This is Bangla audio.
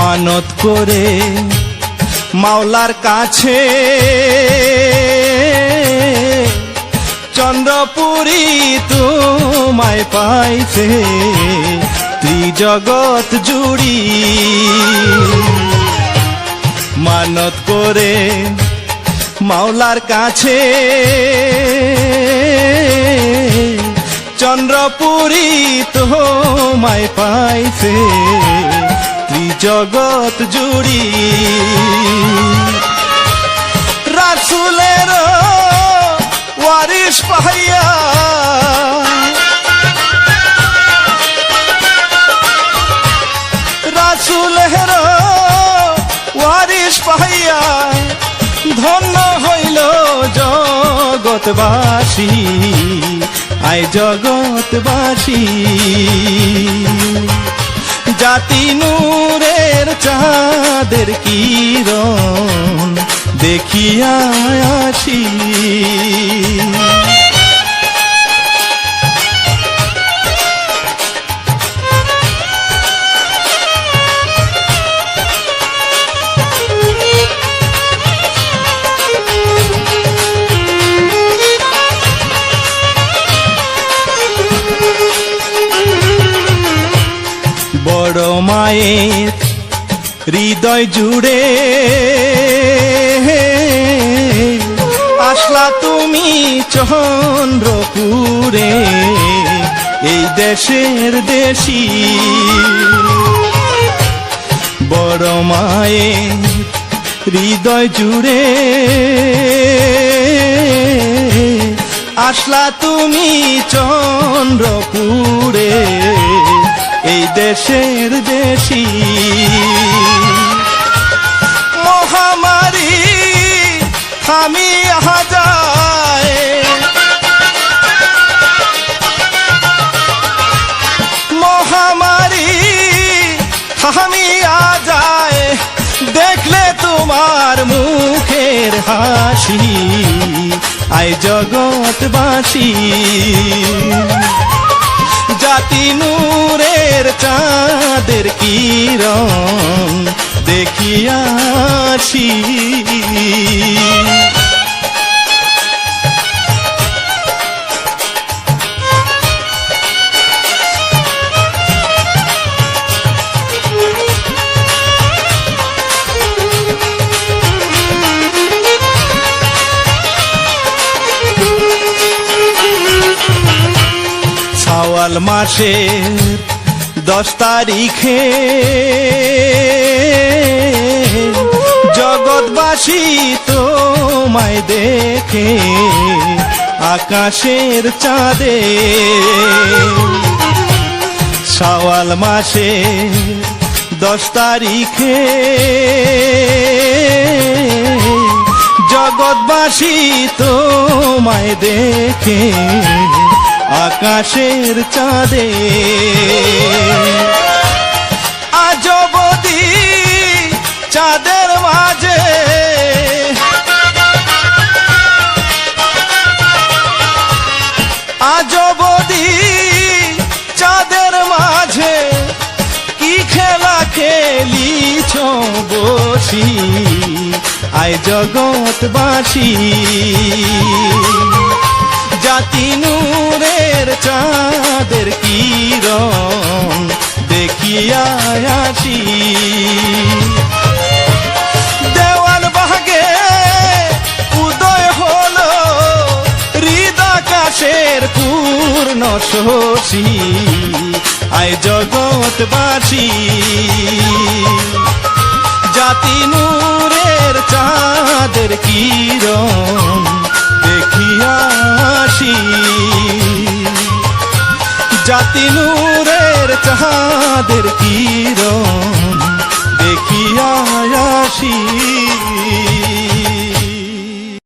মানত করে মাওলার কাছে চন্দ্রপুরী তোমায় পাইছে ত্রিজগৎ জুড়ি। মানত করে মাওলার কাছে চন্দ্রপুরী তোমায় পাইছে ত্রিজগৎ জুড়ি। রাসুলের ওয়ারিস পাইয়া রাসুলের ওয়ারিস পাইয়া ধন্য হইল জগৎবাসী। আয় জগৎবাসী। জাতি নূরের চাঁদের কিরণ দেখিয়া আসি। বড় মায়ের হৃদয় জুড়ে। আসলা তুমি চন্দ্রপুরে, এই দেশের দেশি। বড় মায়ের হৃদয় জুড়ে। আসলা তুমি চন্দ্রপুরে এই দেশের দেশি মহামারী আমি যায়। মহামারী আমি যায়। দেখলে তোমার মুখের হাসি, আয় জগৎবাসী। জাতি নূরের চাঁদের কিরণ দেখিয়াছি। সাওয়াল মাসের দশ তারিখে। জগৎবাসী তোমায় দেখে আকাশের চাঁদে। সাওয়াল মাসে দশ তারিখে। জগৎবাসী তোমায় দেখে আকাশের চাঁদে। আজবদি চাঁদের মাঝে। আজবদি চাঁদের মাঝে। কি খেলা খেলিছ বসি? আয় জগৎবাসী। জাতি নূরের চাঁদের কিরণ দেখিয়া আসি। দেওয়াল বাগে উদয় হলো, হৃদাকাশের পূর্ণ শশী। আয় জগৎবাসী, জাতি নূরের চাঁদের কিরণ নূরের চাঁদের